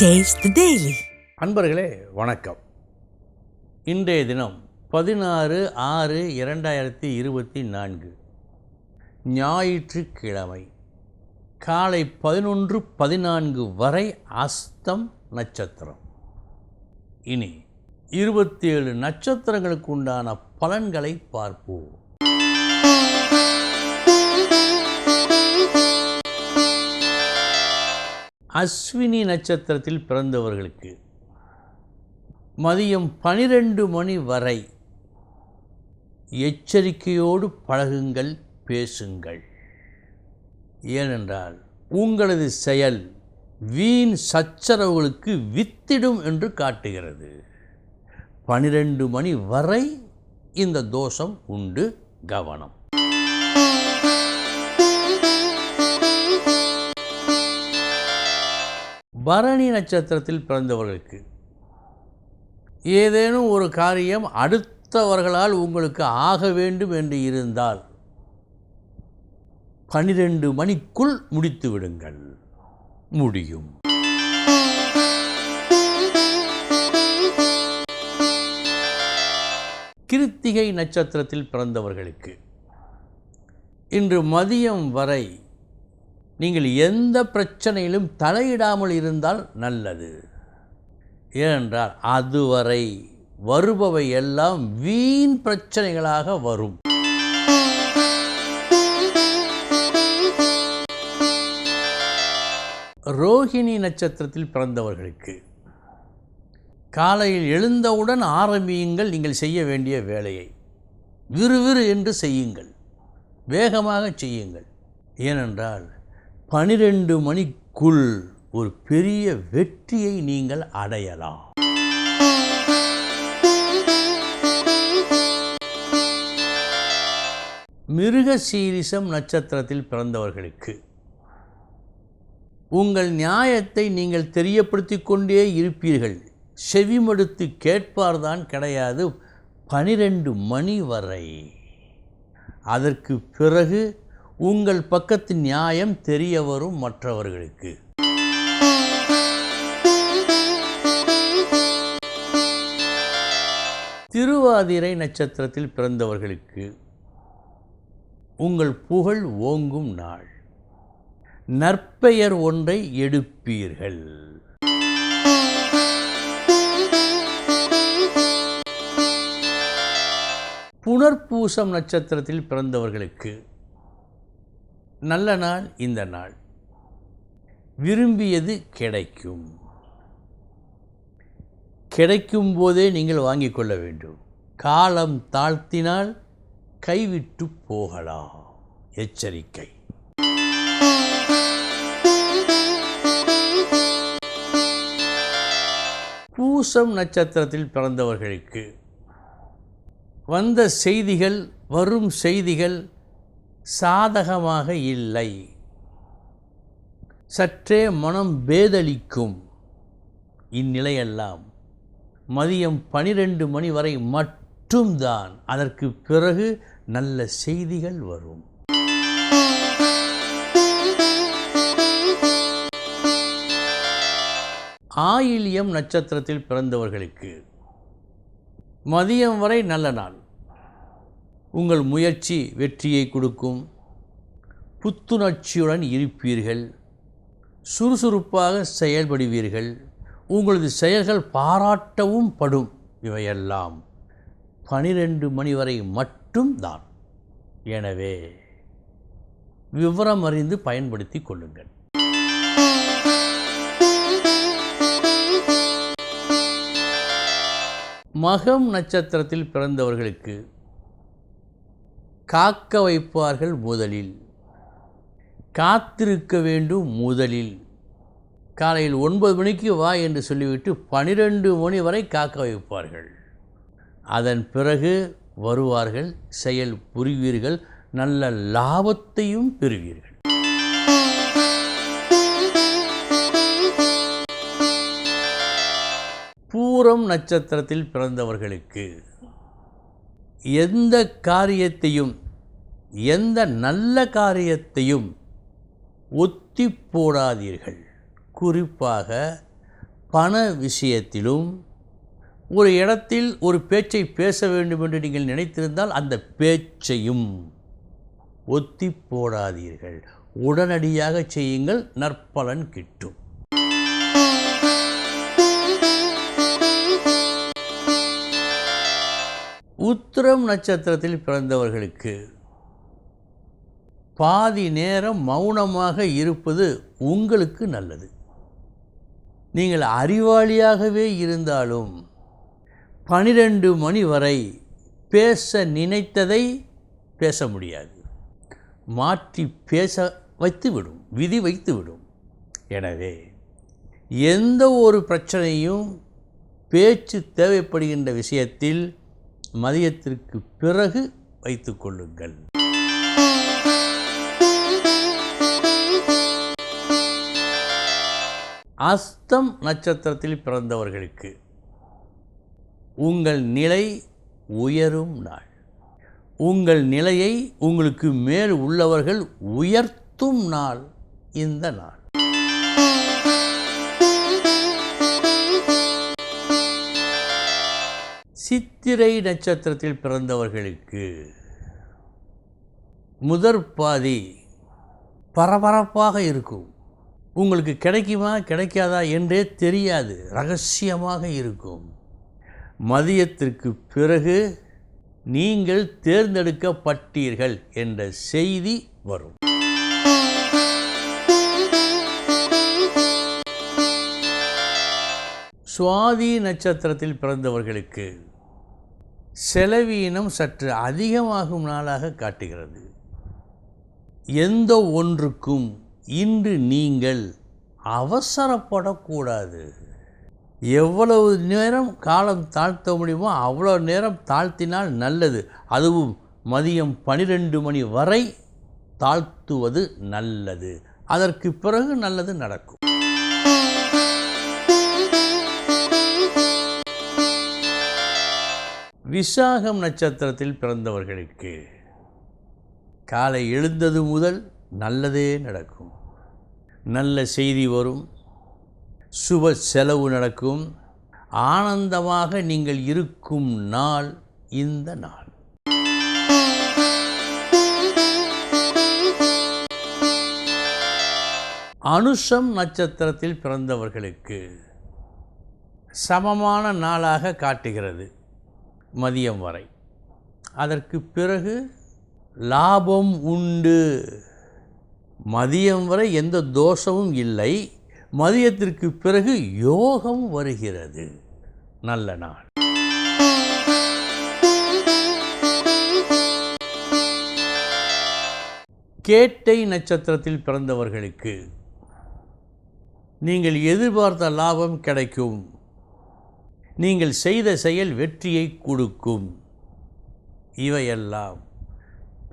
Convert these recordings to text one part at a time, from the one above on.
Taste the அன்பர்களே வணக்கம். இன்றைய தினம் பதினாறு ஆறு இரண்டாயிரத்தி இருபத்தி நான்கு. ஞாயிற்றுக்கிழமை. காலை பதினொன்று பதினான்கு வரை அஸ்தம் நட்சத்திரம். இனி இருபத்தி ஏழு நட்சத்திரங்களுக்கு உண்டான பலன்களை பார்ப்போம். அஸ்வினி நட்சத்திரத்தில் பிறந்தவர்களுக்கு மதியம் பனிரெண்டு மணி வரை எச்சரிக்கையோடு பழகுங்கள் பேசுங்கள். ஏனென்றால் உங்களது செயல் வீண் சச்சரவுகளுக்கு வித்திடும் என்று காட்டுகிறது. பனிரெண்டு மணி வரை இந்த தோஷம் உண்டு கவனம். பரணி நட்சத்திரத்தில் பிறந்தவர்களுக்கு. ஏதேனும் ஒரு காரியம் அடுத்தவர்களால் உங்களுக்கு ஆக வேண்டும் என்று இருந்தால் பனிரெண்டு மணிக்குள் முடித்து விடுங்கள். முடியும். கிருத்திகை நட்சத்திரத்தில் பிறந்தவர்களுக்கு. இன்று மதியம் வரை நீங்கள் எந்த பிரச்சனையிலும் தலையிடாமல் இருந்தால் நல்லது. ஏனென்றால் அதுவரை வருபவை எல்லாம் வீண் பிரச்சனைகளாக வரும். ரோஹிணி நட்சத்திரத்தில் பிறந்தவர்களுக்கு காலையில் எழுந்தவுடன் ஆரம்பியுங்கள் நீங்கள் செய்ய வேண்டிய வேலையை. விறுவிறு என்று செய்யுங்கள். வேகமாக செய்யுங்கள். ஏனென்றால் பனிரெண்டு மணிக்குள் ஒரு பெரிய வெற்றியை நீங்கள் அடையலாம். மிருக சீரிசம் நட்சத்திரத்தில் பிறந்தவர்களுக்கு உங்கள் நியாயத்தை நீங்கள் தெரியப்படுத்தி கொண்டே இருப்பீர்கள். செவிமடுத்து கேட்பார்தான் கிடையாது பனிரெண்டு மணி வரை. அதற்கு பிறகு உங்கள் பக்கத்து நியாயம் தெரிய வரும் மற்றவர்களுக்கு. திருவாதிரை நட்சத்திரத்தில் பிறந்தவர்களுக்கு உங்கள் புகழ் ஓங்கும் நாள். நற்பெயர் ஒன்றை எடுப்பீர்கள். புனர்பூசம் நட்சத்திரத்தில் பிறந்தவர்களுக்கு நல்ல நாள் இந்த நாள். விரும்பியது கிடைக்கும். கிடைக்கும் போதே நீங்கள் வாங்கிக் கொள்ள வேண்டும். காலம் தாழ்த்தினால் கைவிட்டு போகலாம். எச்சரிக்கை. பூசம் நட்சத்திரத்தில் பிறந்தவர்களுக்கு வந்த செய்திகள் வரும் செய்திகள் சாதகமாக இல்லை. சற்றே மனம் பேதளிக்கும் இந்நிலையெல்லாம். மதியம் பனிரெண்டு மணி வரை மட்டும்தான் அதற்கு பிறகு நல்ல செய்திகள் வரும். ஆயில்யம் நட்சத்திரத்தில் பிறந்தவர்களுக்கு மதியம் வரை நல்ல நாள். உங்கள் முயற்சி வெற்றியை கொடுக்கும். புத்துணர்ச்சியுடன் இருப்பீர்கள். சுறுசுறுப்பாக செயல்படுவீர்கள். உங்களது செயல்கள் பாராட்டவும் படும். இவையெல்லாம் பனிரெண்டு மணி வரை மட்டும் தான் எனவே விவரம் அறிந்து பயன்படுத்தி கொள்ளுங்கள். மகம் நட்சத்திரத்தில் பிறந்தவர்களுக்கு காக்க வைப்பார்கள் முதலில். காத்திருக்க வேண்டும் முதலில். காலையில் ஒன்பது மணிக்கு வா என்று சொல்லிவிட்டு பனிரெண்டு மணி வரை காக்க வைப்பார்கள். அதன் பிறகு வருவார்கள் செயல் புரிவீர்கள் நல்ல லாபத்தையும் பெறுவீர்கள். பூரம் நட்சத்திரத்தில் பிறந்தவர்களுக்கு எந்த காரியத்தையும் எந்த நல்ல காரியத்தையும் ஒத்தி போடாதீர்கள். குறிப்பாக பண விஷயத்திலும் ஒரு இடத்தில் ஒரு பேச்சை பேச வேண்டும் என்று நீங்கள் நினைத்திருந்தால் அந்த பேச்சையும் ஒத்தி போடாதீர்கள். உடனடியாக செய்யுங்கள் நற்பலன் கிட்டும். உத்திரம் நட்சத்திரத்தில் பிறந்தவர்களுக்கு பாதி நேரம் மௌனமாக இருப்பது உங்களுக்கு நல்லது. நீங்கள் அறிவாளியாகவே இருந்தாலும் பனிரெண்டு மணி வரை பேச நினைத்ததை பேச முடியாது. மாற்றி பேச வைத்துவிடும் விதி வைத்துவிடும். எனவே எந்த ஒரு பிரச்சனையும் பேச்சு தேவைப்படுகின்ற விஷயத்தில் மதியத்திற்கு பிறகு வைத்துக்கொள்ளுங்கள் அஸ்தம் நட்சத்திரத்தில் பிறந்தவர்களுக்கு உங்கள் நிலை உயரும் நாள். உங்கள் நிலையை உங்களுக்கு மேல் உள்ளவர்கள் உயர்த்தும் நாள் இந்த நாள். சித்திரை நட்சத்திரத்தில் பிறந்தவர்களுக்கு முதற் பாதி பரபரப்பாக இருக்கும். உங்களுக்கு கிடைக்குமா கிடைக்காதா என்றே தெரியாது. ரகசியமாக இருக்கும். மதியத்திற்கு பிறகு நீங்கள் தேர்ந்தெடுக்கப்பட்டீர்கள் என்ற செய்தி வரும். சுவாதி நட்சத்திரத்தில் பிறந்தவர்களுக்கு செலவீனம் சற்று அதிகமாகும் நாளாக காட்டுகிறது. எந்த ஒன்றுக்கும் இன்று நீங்கள் அவசரப்படக்கூடாது. எவ்வளவு நேரம் காலம் தாழ்த்த முடியுமோ அவ்வளோ நேரம் தாழ்த்தினால் நல்லது. அதுவும் மதியம் பனிரெண்டு மணி வரை தாழ்த்துவது நல்லது. அதற்கு பிறகு நல்லது நடக்கும். விசாகம் நட்சத்திரத்தில் பிறந்தவர்களுக்கு காலை எழுந்தது முதல் நல்லதே நடக்கும். நல்ல செய்தி வரும். சுப செலவு நடக்கும். ஆனந்தமாக நீங்கள் இருக்கும் நாள் இந்த நாள். அனுஷம் நட்சத்திரத்தில் பிறந்தவர்களுக்கு சமமான நாளாக காட்டுகிறது. மதியம் வரை. அதற்கு பிறகு லாபம் உண்டு. மதியம் வரை எந்த தோஷமும் இல்லை. மதியத்திற்கு பிறகு யோகம் வருகிறது. நல்ல நாள். கேட்டை நட்சத்திரத்தில் பிறந்தவர்களுக்கு நீங்கள் எதிர்பார்த்த லாபம் கிடைக்கும். நீங்கள் செய்த செயல் வெற்றியை கொடுக்கும். இவையெல்லாம்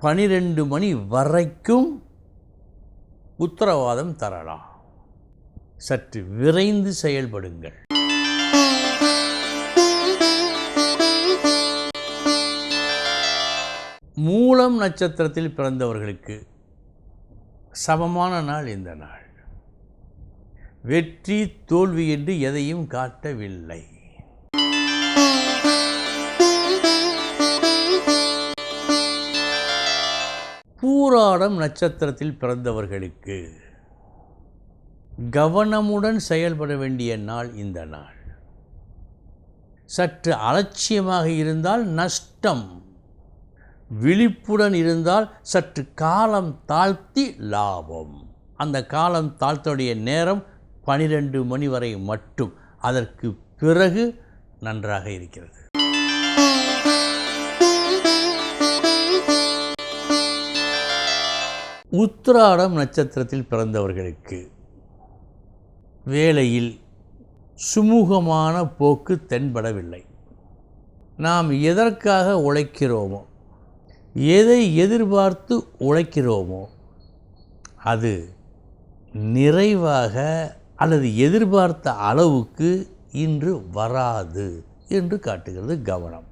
பனிரெண்டு மணி வரைக்கும் உத்தரவாதம் தரலாம். சற்று விரைந்து செயல்படுங்கள். மூலம் நட்சத்திரத்தில் பிறந்தவர்களுக்கு சமமான நாள் இந்த நாள். வெற்றி தோல்வி என்று எதையும் காட்டவில்லை. பூராடம் நட்சத்திரத்தில் பிறந்தவர்களுக்கு கவனமுடன் செயல்பட வேண்டிய நாள் இந்த நாள். சற்று அலட்சியமாக இருந்தால் நஷ்டம் விழிப்புடன் இருந்தால் சற்று காலம் தாழ்த்தி லாபம். அந்த காலம் தாழ்த்தோடைய நேரம் பனிரெண்டு மணி வரை மட்டும். அதற்கு பிறகு நன்றாக இருக்கிறது. உத்திராடம் நட்சத்திரத்தில் பிறந்தவர்களுக்கு வேலையில் சுமூகமான போக்கு தென்படவில்லை. நாம் எதற்காக உழைக்கிறோமோ எதை எதிர்பார்த்து உழைக்கிறோமோ அது நிறைவாக அல்லது எதிர்பார்த்த அளவுக்கு இன்று வராது என்று காட்டுகிறது கவனம்.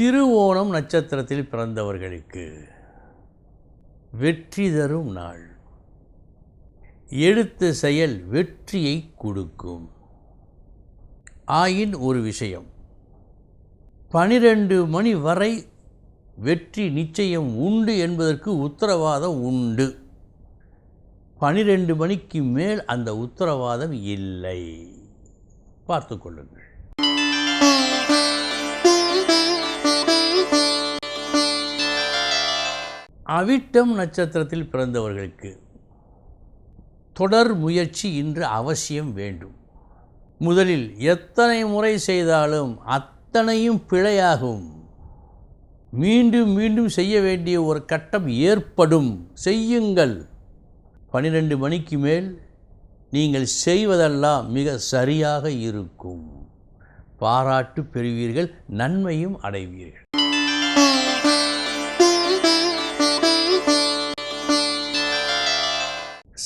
திருவோணம் நட்சத்திரத்தில் பிறந்தவர்களுக்கு வெற்றி தரும் நாள். எழுத்து செயல் வெற்றியை கொடுக்கும். ஆயின் ஒரு விஷயம். பனிரெண்டு மணி வரை வெற்றி நிச்சயம் உண்டு என்பதற்கு உத்தரவாதம் உண்டு. பனிரெண்டு மணிக்கு மேல் அந்த உத்தரவாதம் இல்லை. பார்த்து கொள்ளுங்கள். அவிட்டம் நட்சத்திரத்தில் பிறந்தவர்களுக்கு தொடர் முயற்சி இன்று அவசியம் வேண்டும். முதலில் எத்தனை முறை செய்தாலும் அத்தனையும் பிழையாகும். மீண்டும் மீண்டும் செய்ய வேண்டிய ஒரு கட்டம் ஏற்படும். செய்யுங்கள். பன்னிரெண்டு மணிக்கு மேல் நீங்கள் செய்வதெல்லாம் மிக சரியாக இருக்கும். பாராட்டு பெறுவீர்கள் நன்மையும் அடைவீர்கள்.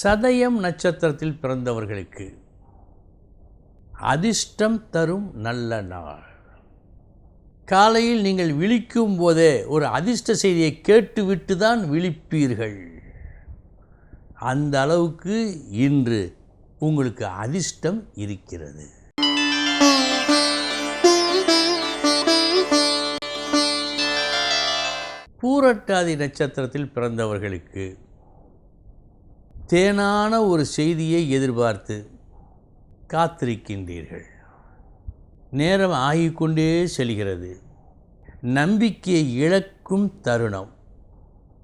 சதயம் நட்சத்திரத்தில் பிறந்தவர்களுக்கு அதிர்ஷ்டம் தரும் நல்ல நாள். காலையில் நீங்கள் விழிக்கும் போதே ஒரு அதிர்ஷ்ட செய்தியை கேட்டுவிட்டு தான் விழிப்பீர்கள். அந்த அளவுக்கு இன்று உங்களுக்கு அதிர்ஷ்டம் இருக்கிறது. பூரட்டாதி நட்சத்திரத்தில் பிறந்தவர்களுக்கு தேனான ஒரு செய்தியை எதிர்பார்த்து காத்திருக்கின்றீர்கள். நேரம் ஆகிக்கொண்டே செல்கிறது. நம்பிக்கையை இழக்கும் தருணம்.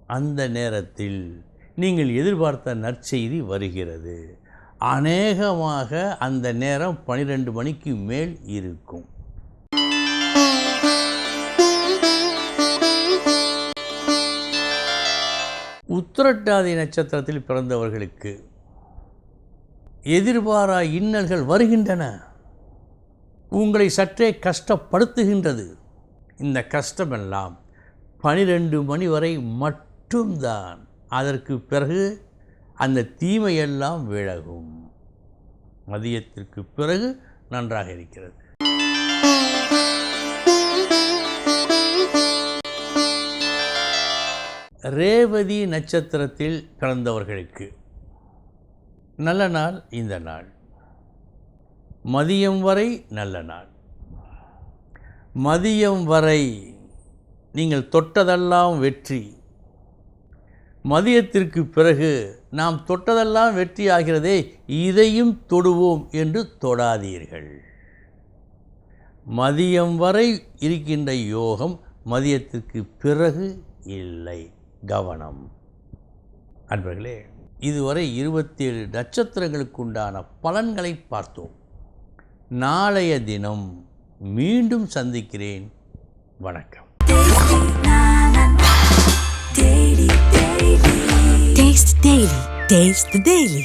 அந்த நேரத்தில் நீங்கள் எதிர்பார்த்த நற்செய்தி வருகிறது. அநேகமாக அந்த நேரம் பனிரெண்டு மணிக்கு மேல் இருக்கும். உத்திரட்டாதி நட்சத்திரத்தில் பிறந்தவர்களுக்கு எதிர்பாரா இன்னல்கள் வருகின்றன. உங்களை சற்றே கஷ்டப்படுத்துகின்றது. இந்த கஷ்டமெல்லாம் பனிரெண்டு மணி வரை மட்டும்தான். அதற்கு பிறகு அந்த தீமையெல்லாம் விலகும். மதியத்திற்கு பிறகு நன்றாக இருக்கிறது. ரேவதி நட்சத்திரத்தில் பிறந்தவர்களுக்கு. நல்ல நாள் இந்த நாள். மதியம் வரை நல்ல நாள். மதியம் வரை நீங்கள் தொட்டதெல்லாம் வெற்றி. மதியத்திற்கு பிறகு நாம் தொட்டதெல்லாம் வெற்றி ஆகிறதே இதையும் தொடுவோம் என்று தொடாதீர்கள். மதியம் வரை இருக்கின்ற யோகம் மதியத்திற்கு பிறகு இல்லை. கவனம் அன்பர்களே இதுவரை இருபத்தேழு நட்சத்திரங்களுக்குண்டான பலன்களை பார்த்தோம் நாளைய தினம் மீண்டும் சந்திக்கிறேன் வணக்கம் Taste the Daily. Taste the Daily.